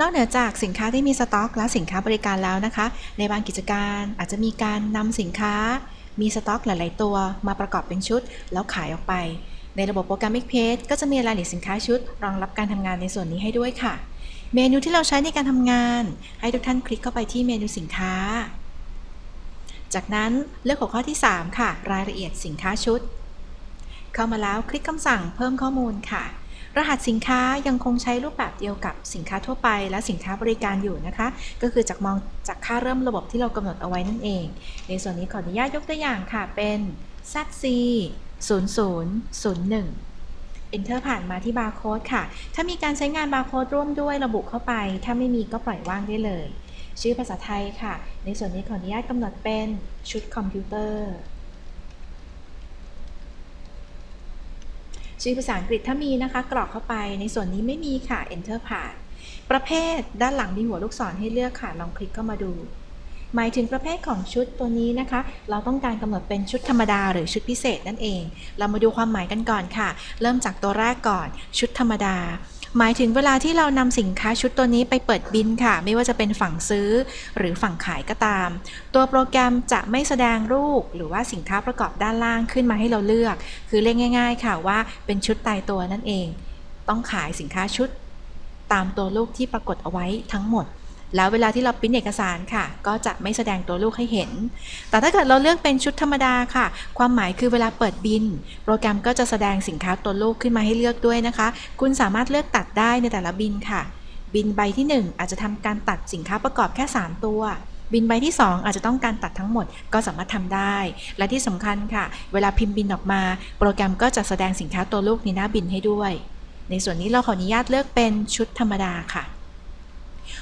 นอกเหนือจากสินค้าที่มีสต็อก และสินค้าบริการแล้วนะคะ ในบางกิจการอาจจะมีการนำสินค้า มีสต็อกหลาย ๆ ตัว มาประกอบเป็นชุด แล้วขายออกไป ในระบบโปรแกรม Page ก็จะมีรายละเอียดสินค้าชุด รองรับการทำงานในส่วนนี้ให้ด้วยค่ะ เมนูที่เราใช้ในการทำงาน ให้ทุกท่านคลิกเข้าไปที่เมนูสินค้า จากนั้นเลือกหัวข้อที่ 3 ค่ะ รายละเอียดสินค้าชุด เข้ามาแล้วคลิกคำสั่งเพิ่มข้อมูลค่ะ รหัสสินค้ายังคงใช้รูปแบบเดียวกับสินค้าทั่วไป และสินค้าบริการอยู่นะคะ ก็คือจากมองจากค่าเริ่มระบบที่เรากำหนดเอาไว้นั่นเอง ในส่วนนี้ขออนุญาตยกตัวอย่างค่ะเป็น ZC 0001 Enter ผ่านมาที่บาร์โค้ดค่ะ ถ้ามีการใช้งานบาร์โค้ดร่วมด้วยระบุเข้าไป ถ้าไม่มีก็ปล่อยว่างได้เลย ชื่อภาษาไทยค่ะ ในส่วนนี้ขออนุญาตกำหนดเป็นชุดคอมพิวเตอร์ ชื่อภาษาอังกฤษถ้ามีนะคะ กรอกเข้าไปในส่วนนี้ไม่มีค่ะ Enter ผ่านประเภทด้านหลังมีหัวลูกศรให้เลือกค่ะ ลองคลิกเข้ามาดู หมายถึงประเภทของชุดตัวนี้นะคะ เราต้องการกำหนดเป็นชุดธรรมดาหรือชุดพิเศษนั่นเอง เรามาดูความหมายกันก่อนค่ะ เริ่มจากตัวแรกก่อน ชุดธรรมดา หมายถึงเวลาที่เรานำสินค้าชุดตัวนี้ไปเปิดบินค่ะ ไม่ว่าจะเป็นฝั่งซื้อหรือฝั่งขายก็ตาม ตัวโปรแกรมจะไม่แสดงรูป หรือว่าสินค้าประกอบด้านล่างขึ้นมาให้เราเลือก คือเรียกง่าย ๆ ค่ะว่าเป็นชุดตายตัวนั่นเอง ต้องขายสินค้าชุด ตามตัวลูกที่ปรากฏเอาไว้ทั้งหมด แล้วเวลาที่เราปริ้นเอกสารค่ะ ก็จะไม่แสดงตัวลูกให้เห็น แต่ถ้าเกิดเราเลือกเป็นชุดธรรมดาค่ะ ความหมายคือเวลาเปิดบิน โปรแกรมก็จะแสดงสินค้าตัวลูกขึ้นมาให้เลือกด้วยนะคะ คุณสามารถเลือกตัดได้ในแต่ละบินค่ะ บินใบที่ 1 อาจจะทำการตัดสินค้าประกอบแค่ 3 ตัวบินใบที่ 2 อาจจะต้องการตัดทั้งหมดก็สามารถทำได้ และที่สำคัญค่ะ เวลาพิมพ์บินออกมา โปรแกรมก็จะแสดงสินค้าตัวลูกในหน้าบินให้ด้วย ในส่วนนี้เราขออนุญาตเลือกเป็นชุดธรรมดาค่ะ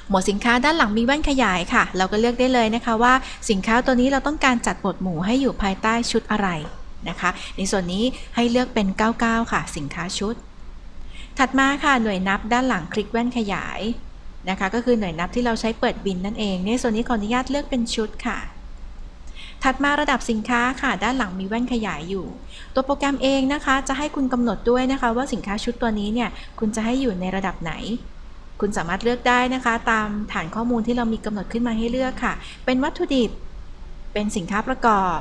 หมวดสินค้าด้านหลังมีแว่นขยายค่ะ เราก็เลือกได้เลยนะคะว่าสินค้าตัวนี้เราต้องการจัดหมวดหมู่ให้อยู่ภายใต้ชุดอะไรนะคะ ในส่วนนี้ให้เลือกเป็น 99 ค่ะ สินค้าชุด ถัดมาค่ะหน่วยนับด้านหลังคลิกแว่นขยายนะคะ ก็คือหน่วยนับที่เราใช้เปิดบินนั่นเอง ในส่วนนี้ขออนุญาตเลือกเป็นชุดค่ะถัดมาระดับสินค้าค่ะ ด้านหลังมีแว่นขยายอยู่ ตัวโปรแกรมเองนะคะ จะให้คุณกำหนดด้วยนะคะ ว่าสินค้าชุดตัวนี้เนี่ย คุณจะให้อยู่ในระดับไหน คุณสามารถเลือกได้นะคะ ตามฐานข้อมูลที่เรามีกำหนดขึ้นมาให้เลือกค่ะ เป็นวัตถุดิบ เป็นสินค้าประกอบ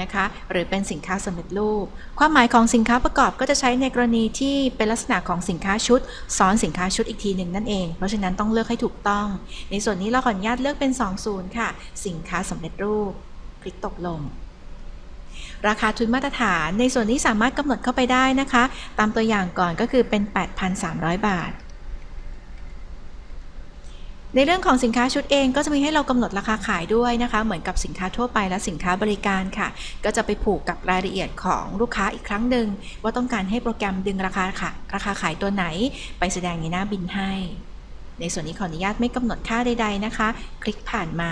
นะคะ หรือเป็นสินค้าสำเร็จรูป ความหมายของสินค้าประกอบก็จะใช้ในกรณีที่เป็นลักษณะของสินค้าชุด ซ้อนสินค้าชุดอีกทีหนึ่งนั่นเอง เพราะฉะนั้นต้องเลือกให้ถูกต้อง ในส่วนนี้เราขออนุญาตเลือกเป็น 20 ค่ะ สินค้าสำเร็จรูป คลิกตกลง ราคาทุนมาตรฐาน ในส่วนนี้สามารถกำหนดเข้าไปได้นะคะ ตามตัวอย่างก่อนก็คือเป็น 8,300 บาท ในเรื่องของสินค้าชุดเองก็จะมีให้เรากำหนดราคาขายด้วยนะคะ เหมือนกับสินค้าทั่วไปและสินค้าบริการค่ะ ก็จะไปผูกกับรายละเอียดของลูกค้าอีกครั้งหนึ่งว่าต้องการให้โปรแกรมดึงราคาค่ะ ราคาขายตัวไหน ไปแสดงในหน้าบินให้ ในส่วนนี้ขออนุญาตไม่กำหนดค่าใด ๆนะคะ คลิกผ่านมา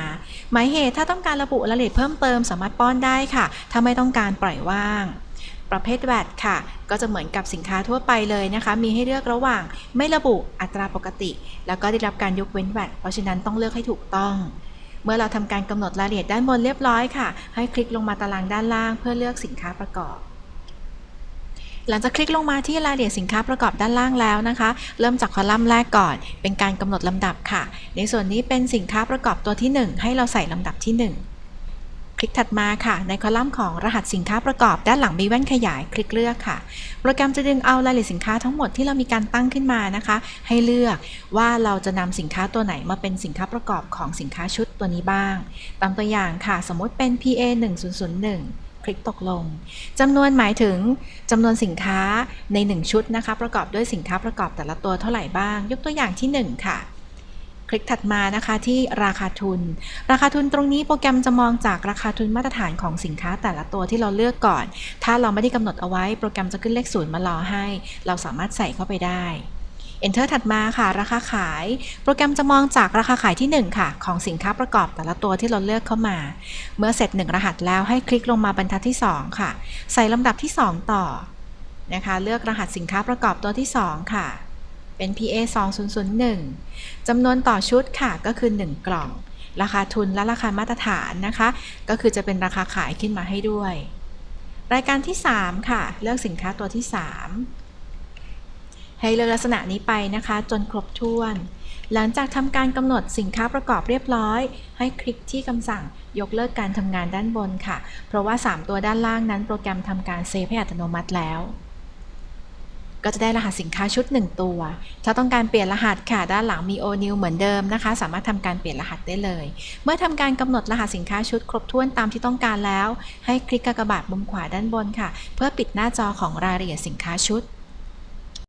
หมายเหตุถ้าต้องการระบุรายละเอียดเพิ่มเติมสามารถป้อนได้ค่ะ ถ้าไม่ต้องการปล่อยว่าง ประเภทแวดค่ะ ก็จะเหมือนกับสินค้าทั่วไปเลยนะคะ มีให้เลือกระหว่างไม่ระบุอัตราปกติ แล้วก็ได้รับการยกเว้นแวดเพราะฉะนั้นต้องเลือกให้ถูกต้อง เมื่อเราทำการกำหนดรายละเอียดด้านบนเรียบร้อยค่ะ ให้คลิกลงมาตารางด้านล่าง เพื่อเลือกสินค้าประกอบหลังจากคลิกลงมาที่รายละเอียดสินค้าประกอบด้านล่างแล้วนะคะ เริ่มจากคอลัมน์แรกก่อน เป็นการกำหนดลำดับค่ะ ในส่วนนี้เป็นสินค้าประกอบตัวที่ 1 ให้เราใส่ลำดับที่ 1 คลิกถัดมาค่ะ ในคอลัมน์ของรหัสสินค้าประกอบด้านหลังมีแว่นขยายคลิกเลือกค่ะ โปรแกรมจะดึงเอารายละเอียดสินค้าทั้งหมดที่เรามีการตั้งขึ้นมานะคะ ให้เลือกว่าเราจะนำสินค้าตัวไหนมาเป็นสินค้าประกอบของสินค้าชุดตัวนี้บ้าง ตามตัวอย่างค่ะ สมมติเป็น PA 1001คลิกตกลงจำนวนหมายถึงจำนวนสินค้าใน 1 ชุดนะคะ ประกอบด้วยสินค้าประกอบแต่ละตัวเท่าไหร่บ้าง ยกตัวอย่างที่ 1 ค่ะ ลิกถัดมานะคะที่ราคาทุน ราคาทุนตรงนี้โปรแกรมจะมองจากราคาทุนมาตรฐานของสินค้าแต่ละตัวที่เราเลือกก่อน ถ้าเราไม่ได้กำหนดเอาไว้โปรแกรมจะขึ้นเลขศูนย์มารอให้ เราสามารถใส่เข้าไปได้ Enter ถัดมาค่ะ ราคาขาย โปรแกรมจะมองจากราคาขายที่ 1 ค่ะ ของสินค้าประกอบแต่ละตัวที่เราเลือกเข้ามา เมื่อเสร็จ 1 รหัสแล้วให้คลิกลงมาบรรทัดที่ 2 ค่ะ ใส่ลำดับที่ 2 ต่อนะคะ เลือกรหัสสินค้าประกอบตัวที่ 2 ค่ะ เป็น PA 2001จำนวนต่อชุดค่ะก็คือ 1 กล่อง ราคาทุนและราคามาตรฐานนะคะ ก็คือจะเป็นราคาขายขึ้นมาให้ด้วย รายการที่ 3 ค่ะ เลือกสินค้าตัวที่ 3 ให้เลือกลักษณะนี้ไปนะคะ จนครบถ้วน หลังจากทำการกำหนดสินค้าประกอบเรียบร้อย ให้คลิกที่คำสั่งยกเลิกการทำงานด้านบนค่ะ เพราะว่า 3 ตัวด้านล่างนั้นโปรแกรมทำการเซฟให้อัตโนมัติแล้ว ก็จะได้รหัสสินค้าชุด 1 ตัว ถ้าต้องการเปลี่ยนรหัสค่ะ ด้านหลังมี o new เหมือนเดิมนะคะ สามารถทำการเปลี่ยนรหัสได้เลย เมื่อทำการกำหนดรหัสสินค้าชุดครบถ้วนตามที่ต้องการแล้ว ให้คลิกกากบาทมุมขวาด้านบนค่ะ เพื่อปิดหน้าจอของรายละเอียดสินค้าชุด